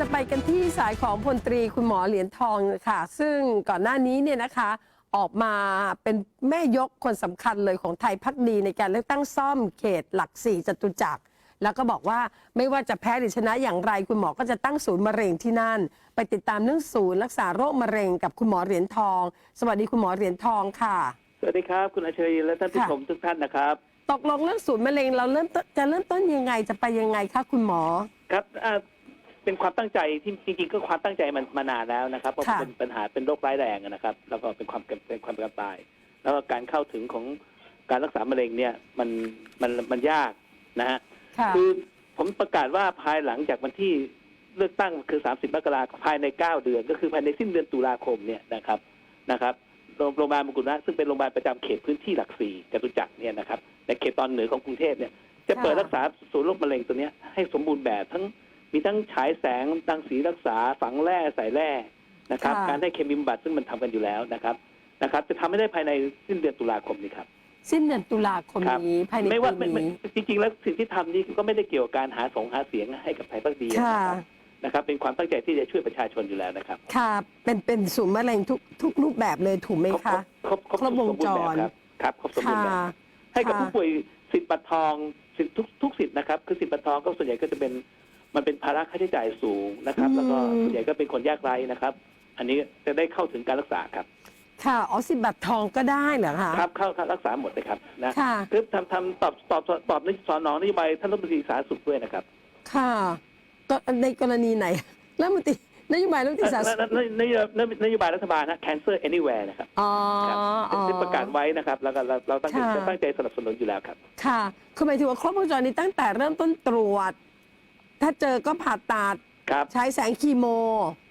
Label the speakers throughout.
Speaker 1: จะไปกันที่สายของพลตรีคุณหมอเหรียญทองค่ะ ซึ่งก่อนหน้านี้เนี่ยนะคะออกมาเป็นแม่ยกคนสำคัญเลยของไทยพักดีในการเลือกตั้งซ่อมเขตหลักสี่จตุจักรแล้วก็บอกว่าไม่ว่าจะแพ้หรือชนะอย่างไร คุณหมอก็จะตั้งศูนย์มะเร็งที่นั่น ไปติดตามเรื่องศูนย์รักษาโรคมะเร็งกับคุณหมอเหรียญทอง สวัสดีคุณหมอเหรียญทองค่ะ
Speaker 2: สวัสดีครับ คุณอัญชลีและท่านผู้
Speaker 1: ค่ะ
Speaker 2: ชมทุกท่านนะครับ
Speaker 1: ตกลงเรื่องศูนย์มะเร็งเราเริ่มต้นจะเริ่มต้นยังไงจะไปยังไงคะคุณหมอ
Speaker 2: ครับอ่า เป็นความตั้งใจที่จริง ๆ ก็ความตั้งใจมันมานานแล้วนะครับเพราะ
Speaker 1: ค่ะ
Speaker 2: เป็นปัญหาเป็นโรคร้ายแรงนะครับ แล้วก็เป็นความเป็นความเป็นความตาย แล้วก็การเข้าถึงของการรักษามะเร็งเนี่ยมันมันมันยากนะฮะ
Speaker 1: ค่ะ
Speaker 2: คือผมประกาศว่าภายหลังจากวันที่เลือกตั้งคือ 30 มกราคมภายใน 9 เดือน ก็คือภายในสิ้นเดือนตุลาคมเนี่ยนะครับนะครับโรงโรงพยาบาลมงกุฎนะซึ่งเป็นโรงพยาบาลประจำเขตพื้นที่หลักสี่จตุจักรเนี่ยนะครับในเขตตอนเหนือของกรุงเทพเนี่ยจะเปิด
Speaker 1: ค่ะ
Speaker 2: รักษาศูนย์โรคมะเร็งตัวเนี้ยให้สมบูรณ์แบบทั้ง มีทั้งฉายแสงตังสีรักษาฝังแร่ใส่แร่นะครับ
Speaker 1: ค่ะ
Speaker 2: การให้เคมีบำบัดซึ่งมันทำกันอยู่แล้วนะครับนะครับ จะทำให้ได้ภายในสิ้นเดือนตุลาคมนี้ครับ
Speaker 1: สิ้นเดือนตุลาคม
Speaker 2: ครับ
Speaker 1: นี้ภายใน
Speaker 2: ไม่ว่า
Speaker 1: ปี
Speaker 2: ไม่ไม่
Speaker 1: นี้
Speaker 2: จริงๆ แล้วสิ่งที่ทำนี่ก็ไม่ได้เกี่ยวกับการหาสงหาเสียงให้กับไทยพักดี
Speaker 1: ค่ะ
Speaker 2: นะครับนะครับ เป็นความตั้งใจที่จะช่วยประชาชนอยู่แล้วนะครับ
Speaker 1: ค่ะ เป็นเป็นศูนย์มะเร็งทุกทุกรูปแบบเลยถูกไหม
Speaker 2: ครบ
Speaker 1: คะ
Speaker 2: ครบครบ
Speaker 1: ครบวงจร
Speaker 2: สมบูณ์แบบครับครับครบสมบูร
Speaker 1: ค่ะ
Speaker 2: ณ์แบบ ให้กับ
Speaker 1: ค่ะ
Speaker 2: ผู้ป่วยสิทธิ์บัตรทองสิทธิ์ทุกทุกสิทธิ์นะครับ คือสิทธิ์บัตรทองก็ส่วนใหญ่ก็จะเป็น มันเป็นภาระค่าใช้จ่ายสูงนะครับ แล้วก็ส่วนใหญ่ก็เป็นคนยากไร้นะครับ อันนี้จะได้เข้าถึงการรักษาครับ
Speaker 1: ค่ะอ๋อสิบบัตรทองก็ได้เหรอคะ
Speaker 2: ครับเข้าเข้ารักษาหมดเลยครับนะ
Speaker 1: ค่ะ
Speaker 2: คือทำทำตอบตอบตอบตอบในสอนนองนโยบายท่านรัฐมนตรีสาธารณสุขด้วยนะครับ
Speaker 1: ค่ะก็ในกรณีไหนรัฐมนตรีนโยบายรัฐมนตรีสาธารณสุข
Speaker 2: นนโยบายนโยบายรัฐบาลนะ cancer anywhere นะครับ
Speaker 1: อ๋อ
Speaker 2: ครับ
Speaker 1: อ๋อ
Speaker 2: ได้ประกาศไว้นะครับ แล้วก็เราเราตั้งใจ
Speaker 1: ค่ะ
Speaker 2: ตั้งใจสนับสนุนอยู่แล้วครับ
Speaker 1: ค่ะ คือหมายถึงว่าครบวงจรนี้ตั้งแต่เริ่มต้นตรวจ ถ้าเจอก็ผ่าตัด
Speaker 2: ครับ
Speaker 1: ใช้แสงคีโม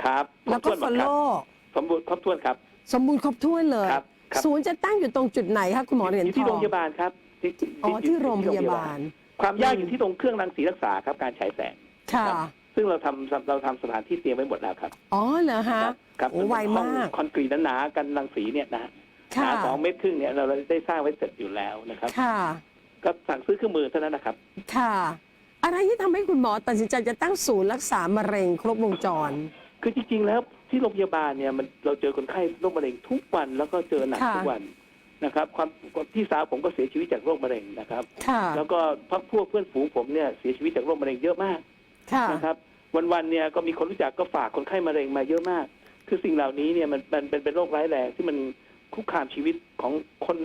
Speaker 2: ครับ
Speaker 1: แล้วก็
Speaker 2: ครบ
Speaker 1: ฟ
Speaker 2: ถ้
Speaker 1: อ
Speaker 2: วน
Speaker 1: ล
Speaker 2: หมดค
Speaker 1: โล่
Speaker 2: รับสมบูรณ์ครบถ้วนครับ
Speaker 1: สมบูรณ์ครบถ้วนเลย
Speaker 2: ครับครับ
Speaker 1: ศูนย์จะตั้งอยู่ตรงจุดไหนคะคุณหมอเหรียญ
Speaker 2: อยู่
Speaker 1: ท
Speaker 2: ที่
Speaker 1: อ
Speaker 2: โรง
Speaker 1: ง
Speaker 2: พยาบาลครับที่ที่
Speaker 1: อ๋อที่โรงพยาบาล
Speaker 2: ความยาก
Speaker 1: อืม
Speaker 2: อยู่ที่ตรงเครื่องรังสีรักษาครับการฉายแสง
Speaker 1: ค่ะ
Speaker 2: ครับซึ่งเราทำเราทำสถานที่เตรียมไว้หมดแล้วครับ
Speaker 1: อ๋อเหรอฮะ
Speaker 2: ครับ
Speaker 1: โอ้ไวมาก
Speaker 2: คอนกรีตหนาๆกันรังสีเนี่ยนะฮะห
Speaker 1: ค่ะ
Speaker 2: นาสองเมตรครึ่งเนี่ยเราได้สร้างไว้เสร็จอยู่แล้วนะครับ
Speaker 1: ค่ะ
Speaker 2: ก็สั่งซื้อเครื่องมือเท่านั้นนะครับ
Speaker 1: ค่ะ อะไรที่ทำให้คุณหมอตัดสินใจจะตั้งศูนย์รักษามะเร็งครบวงจร
Speaker 2: คือจริงๆแล้วที่โรงพยาบาลเนี่ยมันเราเจอคนไข้โรคมะเร็งทุกวันแล้วก็เจอหนัก
Speaker 1: ค่ะ
Speaker 2: ทุกวันนะครับความพี่สาวผมก็เสียชีวิตจากโรคมะเร็งนะครับ
Speaker 1: ค่ะ
Speaker 2: แล้วก็พักพวกเพื่อนฝูงผมเนี่ยเสียชีวิตจากโรคมะเร็งเยอะมาก
Speaker 1: ค่ะ
Speaker 2: นะครับ วันๆเนี่ยก็มีคนรู้จักก็ฝากคนไข้มะเร็งมาเยอะมาก คือสิ่งเหล่านี้เนี่ยมันมันเป็นเป็นโรคร้ายแรงที่มันคุกคามชีวิตของคน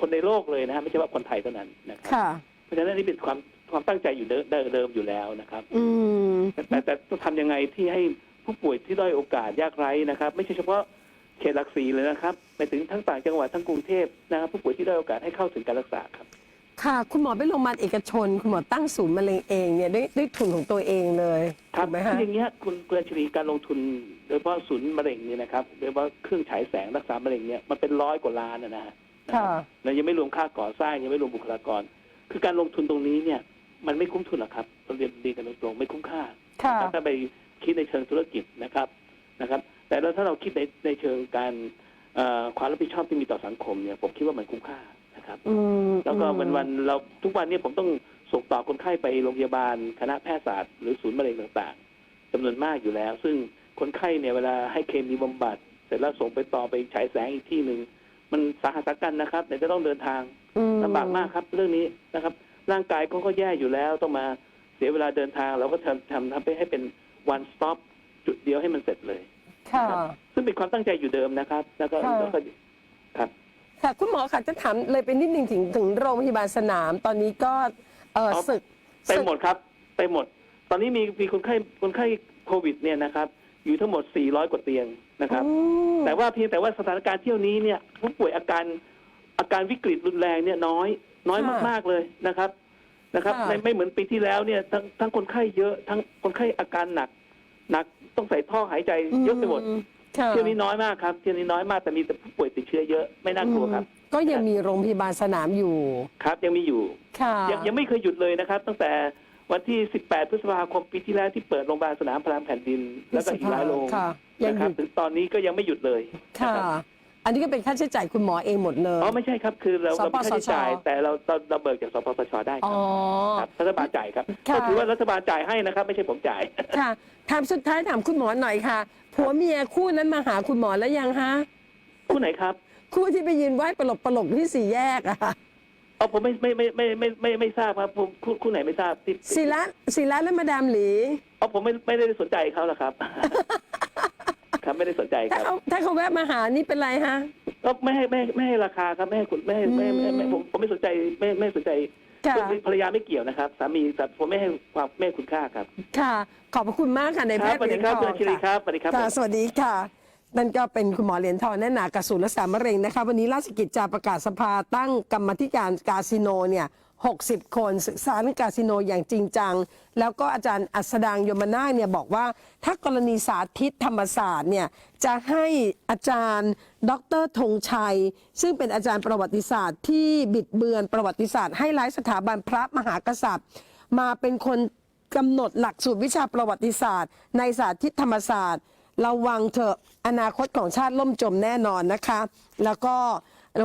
Speaker 2: คนในโลกเลยนะฮะไม่ใช่ว่าคนไทยเท่านั้นนะครับ
Speaker 1: ค่ะ
Speaker 2: เพราะฉะนั้นนี่เป็นความ ความตั้งใจอยู่เดิมเดิมอยู่แล้วนะครับ
Speaker 1: อืม
Speaker 2: แต่แต่แต่ต้องทำยังไงที่ให้ผู้ป่วยที่ด้อยโอกาสยากไร้นะครับ ไม่ใช่เฉพาะเขตหลักสีเลยนะครับไปถึงทั้งต่างจังหวัดทั้งกรุงเทพนะครับผู้ป่วยที่ด้อยโอกาสให้เข้าถึงการรักษาครับ
Speaker 1: ค่ะ คุณหมอเป็นโรงพยาบาลเอกชน คุณหมอตั้งศูนย์มะเร็งเองเนี่ยด้วยด้วยทุนของตัวเองเลย
Speaker 2: ครั
Speaker 1: ถูกไหม
Speaker 2: คื
Speaker 1: ฮะ
Speaker 2: ออย่างเงี้ยคุณคุณอัญชลีการลงทุนโดยเฉพาะศูนย์มะเร็งเนี่ยนะครับโดยเฉพาะเครื่องฉายแสงรักษามะเร็งเนี่ยมันเป็นร้อยกว่าล้านนะฮะ
Speaker 1: ค่ะ
Speaker 2: แล้วยังไม่รวมค่าก่อสร้างยังไม่รวมบุคลากร คือการลงทุนตรงนี้เนี่ย มันไม่คุ้มทุนหรอกครับเราเรียนดีกันตรงๆไม่คุ้มค่า
Speaker 1: ค่ะ
Speaker 2: ถ้าไปคิดในเชิงธุรกิจนะครับนะครับ แต่แล้วถ้าเราคิดในในเชิงการเอ่อความรับผิดชอบที่มีต่อสังคมเนี่ยผมคิดว่ามันคุ้มค่านะครับ
Speaker 1: อืม
Speaker 2: แล้วก็
Speaker 1: อืม
Speaker 2: วันวันๆเราทุกวันเนี้ผมต้องส่งต่อคนไข้ไปโรงพยาบาลคณะแพทยศาสตร์หรือศูนย์มะเร็งต่างๆจำนวนมากอยู่แล้ว ซึ่งคนไข้เนี่ยเวลาให้เคมีบำบัดเสร็จแล้วส่งไปต่อไปฉายแสงอีกที่หนึ่งมันสาหัสสากันนะครับไหนจะต้องเดินทาง
Speaker 1: อืม
Speaker 2: ลำบากมากครับเรื่องนี้นะครับ ร่างกายเขาก็แย่อยู่แล้ว ต้องมาเสียเวลาเดินทางเราก็ทำทำทำไปให้เป็น one stop จุดเดียวให้มันเสร็จเลย
Speaker 1: ค่ะ
Speaker 2: ซึ่งเป็นความตั้งใจอยู่เดิมนะครับ แล้วก็
Speaker 1: ค่ะ
Speaker 2: แล้วก็ครับ
Speaker 1: ค่ะ คุณหมอค่ะจะถามเลยไปนิดนึงถึงถึงโรงพยาบาลสนาม ตอนนี้ก็เออ
Speaker 2: อ๋อ
Speaker 1: ศึก
Speaker 2: เต็ม
Speaker 1: ศึก
Speaker 2: หมดครับเต็มหมด ตอนนี้มีมีคนไข้คนไข้โควิดเนี่ยนะครับ อยู่ทั้งหมด 400 กว่าเตียงนะครับ
Speaker 1: อืม
Speaker 2: แต่ว่าเพียงแต่ว่าสถานการณ์เที่ยวนี้เนี่ยผู้ป่วยอาการอาการวิกฤตรุนแรงเนี่ยน้อย น้อย
Speaker 1: ค่ะ
Speaker 2: มากๆเลยนะครับนะครับ
Speaker 1: ค่ะ
Speaker 2: ไม่ไม่เหมือนปีที่แล้วเนี่ยทั้งทั้งคนไข้เยอะทั้งคนไข้อาการหนัก หนักต้องใส่ท่อหายใจเยอะไปหมด
Speaker 1: ค่ะ
Speaker 2: เที่ยวนี้น้อยมากครับเที่ยวนี้น้อยมากแต่มีแต่ผู้ป่วยติดเชื้อเยอะไม่น่ากลัวครับ
Speaker 1: อืมก็ยังมีโรงพยาบาลสนามอยู่
Speaker 2: ครับ ยังมีอยู่
Speaker 1: ค่ะ
Speaker 2: ยังยังไม่เคยหยุดเลยนะครับ ตั้งแต่วันที่ 18 พฤษภาคมปีที่แล้วที่เปิดโรงพยาบาลสนามพลามแผ่นดิน แล้วก็อีกหลายโรง
Speaker 1: ค่ะ ยัง
Speaker 2: นะ
Speaker 1: ห
Speaker 2: ครับ
Speaker 1: ยุด
Speaker 2: ถึงตอนนี้ก็ยังไม่หยุดเลยนะ
Speaker 1: ค่ะ
Speaker 2: ครับ
Speaker 1: อันนี้ก็เป็นค่าใช้จ่ายคุณหมอเองหมดเลย
Speaker 2: อ๋อไม่ใช่ครับคือเรา
Speaker 1: ส
Speaker 2: เรา
Speaker 1: ป
Speaker 2: ไม่
Speaker 1: สช
Speaker 2: ค่าใช้จ่ายแต่เราเราเราเบิกจากสปสชได้ค
Speaker 1: อ๋
Speaker 2: รั
Speaker 1: อ
Speaker 2: บครับรัฐบาลจ่ายครับ
Speaker 1: ค่ะ
Speaker 2: ก็ถือว่ารัฐบาลจ่ายให้นะครับ ไม่ใช่ผมจ่าย
Speaker 1: ค่ะถามสุดท้ายถามคุณหมอหน่อยค่ะ ผัวเมียคู่นั้นมาหาคุณหมอแล้วยังฮะ
Speaker 2: คู่ไหนครับ
Speaker 1: คู่ที่ไปยืนไหว้ปลกปลกๆที่สี่แยกอะค่ะ
Speaker 2: อ๋อผมไม่ไม่ไม่ไม่ไม่ไม่ไม่ไม่ทราบครับผมคู่คู่ไหนไม่ทราบที่
Speaker 1: ศิระศิระและมาดามหลี
Speaker 2: อ๋อผมไม่ไม่ได้สนใจเขาหรอกครับ ครับไม่ได้สนใจค
Speaker 1: ถ้า
Speaker 2: รับ
Speaker 1: เขาถ้าเขาแวะมาหานี่เป็นไรฮะ
Speaker 2: ก็ไม่ให้ไม่ให้ไม่ให้ราคาครับไม่ให้คุณไม่ให้ไม่ไม่ไม่ผมผมไม่สนใจไม่ไม่สนใจ
Speaker 1: ค่ะ
Speaker 2: เรื่องภรรยาไม่เกี่ยวนะครับ สามีสาผมไม่ให้ความไม่ให้คุณค่าครับ
Speaker 1: ค่ะ ขอบพระคุณมากค่ะใน
Speaker 2: ค
Speaker 1: แพ
Speaker 2: รับ
Speaker 1: ทย์
Speaker 2: สวัส
Speaker 1: เหรี
Speaker 2: ดี
Speaker 1: ยญ
Speaker 2: ค
Speaker 1: ท
Speaker 2: รับ
Speaker 1: อง
Speaker 2: คุณชิริค
Speaker 1: ค่ะ
Speaker 2: รับสวัสดีครับ
Speaker 1: ค่ะ สวัสดีค่ะ นั่นก็เป็นคุณหมอเหรียญทองแน่นหนากระสูนรักษามะเร็งนะคะ วันนี้ราชกิจจาประกาศสภาตั้งกรรมธิการกาสิโนเนี่ย 60 คนศึกษาเรื่องกาสิโนอย่างจริงจัง แล้วก็อาจารย์อัสดางยมนาเนี่ยบอกว่า ถ้ากรณีสาธิตธรรมศาสตร์เนี่ยจะให้อาจารย์ ดรธงชัย ซึ่งเป็นอาจารย์ประวัติศาสตร์ที่บิดเบือนประวัติศาสตร์ให้ร้ายสถาบันพระมหากษัตริย์ มาเป็นคนกำหนดหลักสูตรวิชาประวัติศาสตร์ ในสาธิตธรรมศาสตร์ระวังเถอะอนาคตของชาติล่มจมแน่นอนนะคะ แล้วก็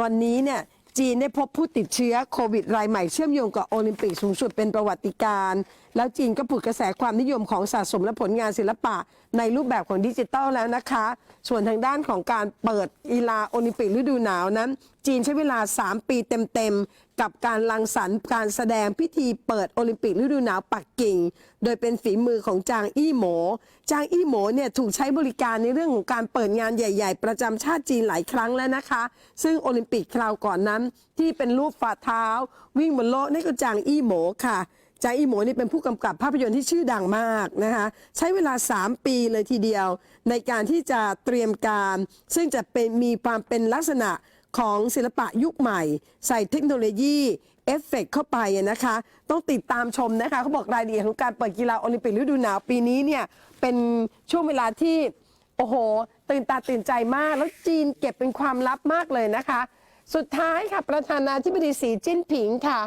Speaker 1: วันนี้เนี่ย จีนได้พบผู้ติดเชื้อโควิดรายใหม่เชื่อมโยงกับโอลิมปิกสูงสุดเป็นประวัติการณ์แล้วจีนก็ปลุกกระแสความนิยมของสะสมและผลงานศิลปะ ในรูปแบบของดิจิทัลแล้วนะคะ ส่วนทางด้านของการเปิดกีฬาโอลิมปิกฤดูหนาวนั้น จีนใช้เวลา 3 ปีเต็มๆ กับการรังสรรค์การแสดงพิธีเปิดโอลิมปิกฤดูหนาวปักกิ่ง โดยเป็นฝีมือของจางอี้หมจางอี้หมเนี่ยถูกใช้บริการในเรื่องของการเปิดงานใหญ่ ๆ ประจำชาติจีนหลายครั้งแล้วนะคะ ซึ่งโอลิมปิกคราวก่อนนั้นที่เป็นรูปฝ่าเท้า วิ่งบนโลกนี่ก็จางอี้หโหมค่ะ จาอีหมนี่เป็นผู้กำกับภาพยนตร์ที่ชื่อดังมากนะคะใช้เวลา 3 ปีเลยทีเดียว ในการที่จะเตรียมการ ซึ่งจะเป็นมีความเป็นลักษณะของศิลปะยุคใหม่ ใส่เทคโนโลยีเอฟเฟกต์เข้าไปนะคะ ต้องติดตามชมนะคะเขาบอกรายละเอียดของการเปิดกีฬาโอลิมปิกฤดูหนาวปีนี้เนี่ยเป็นช่วงเวลาที่โอ้โห ตื่นตาตื่นใจมาก แล้วจีนเก็บเป็นความลับมากเลยนะคะ สุดท้ายค่ะประธานาธิบดีสีจิ้นผิงค่ะ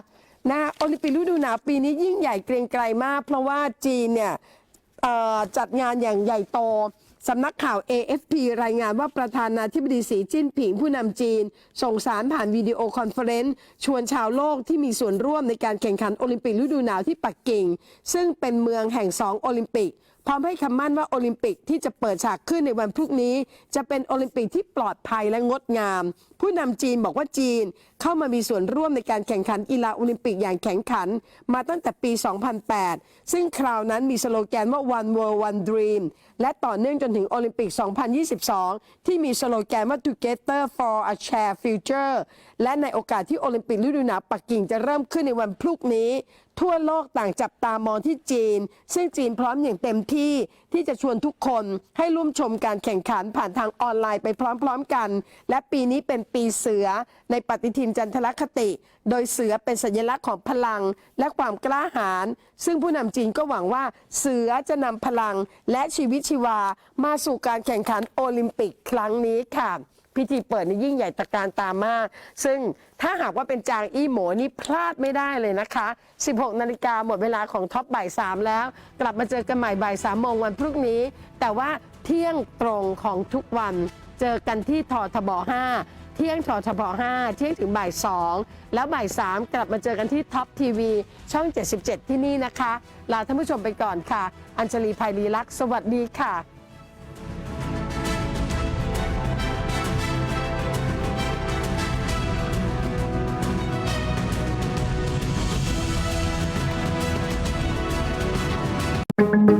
Speaker 1: นะโอลิมปิกฤดูหนาวปีนี้ยิ่งใหญ่เกรียงไกรมาก เพราะว่าจีนเนี่ยจัดงานอย่างใหญ่โตสำนักข่าว AFP รายงานว่าประธานาธิบดีสีจิ้นผิงผู้นำจีน ส่งสารผ่านวิดีโอคอนเฟอเรนซ์ชวนชาวโลกที่มีส่วนร่วมในการแข่งขันโอลิมปิกฤดูหนาวที่ปักกิ่ง ซึ่งเป็นเมืองแห่งสองโอลิมปิกพร้อมให้คำมั่นว่าโอลิมปิกที่จะเปิดฉากขึ้นในวันพรุ่งนี้ จะเป็นโอลิมปิกที่ปลอดภัยและงดงาม ผู้นำจีนบอกว่าจีนเข้ามามีส่วนร่วมในการแข่งขันกีฬาโอลิมปิกอย่างแข็งขัน มาตั้งแต่ปี 2008 ซึ่งคราวนั้นมีสโลแกนว่า One World One Dream และต่อเนื่องจนถึงโอลิมปิก 2022 ที่มีสโลแกนว่า Together for a Shared Future และในโอกาสที่โอลิมปิกฤดูหนาวปักกิ่งจะเริ่มขึ้นในวันพรุ่งนี้ ทั่วโลกต่างจับตามองที่จีน ซึ่งจีนพร้อมอย่างเต็มที่ที่จะชวนทุกคนให้ร่วมชมการแข่งขันผ่านทางออนไลน์ไปพร้อมๆกัน และปีนี้เป็นปีเสือในปฏิทินจันทรคติโดยเสือเป็นสัญลักษณ์ของพลังและความกล้าหาญ ซึ่งผู้นำจีนก็หวังว่าเสือจะนำพลังและชีวิตชีวา มาสู่การแข่งขันโอลิมปิกครั้งนี้ค่ะพิธีเปิดนี่ยิ่งใหญ่ตะการตามาก ซึ่งถ้าหากว่าเป็นจางอี้หมนี่พลาดไม่ได้เลยนะคะ 16 นาฬิกาหมดเวลาของท็อปบ่าย3แล้ว กลับมาเจอกันใหม่บ่าย3โมงวันพรุ่งนี้ แต่ว่าเที่ยงตรงของทุกวัน เจอกันที่ทอทบ5 ที่ยงททบ5เที่ยงถึงบ่าย 2 แล้วบ่าย 3 กลับมาเจอกันที่ท็อปทีวีช่อง 77 ที่นี่นะคะ ลาท่านผู้ชมไปก่อนค่ะ อัญชลีภัยรีลักษ์สวัสดีค่ะ
Speaker 3: Thank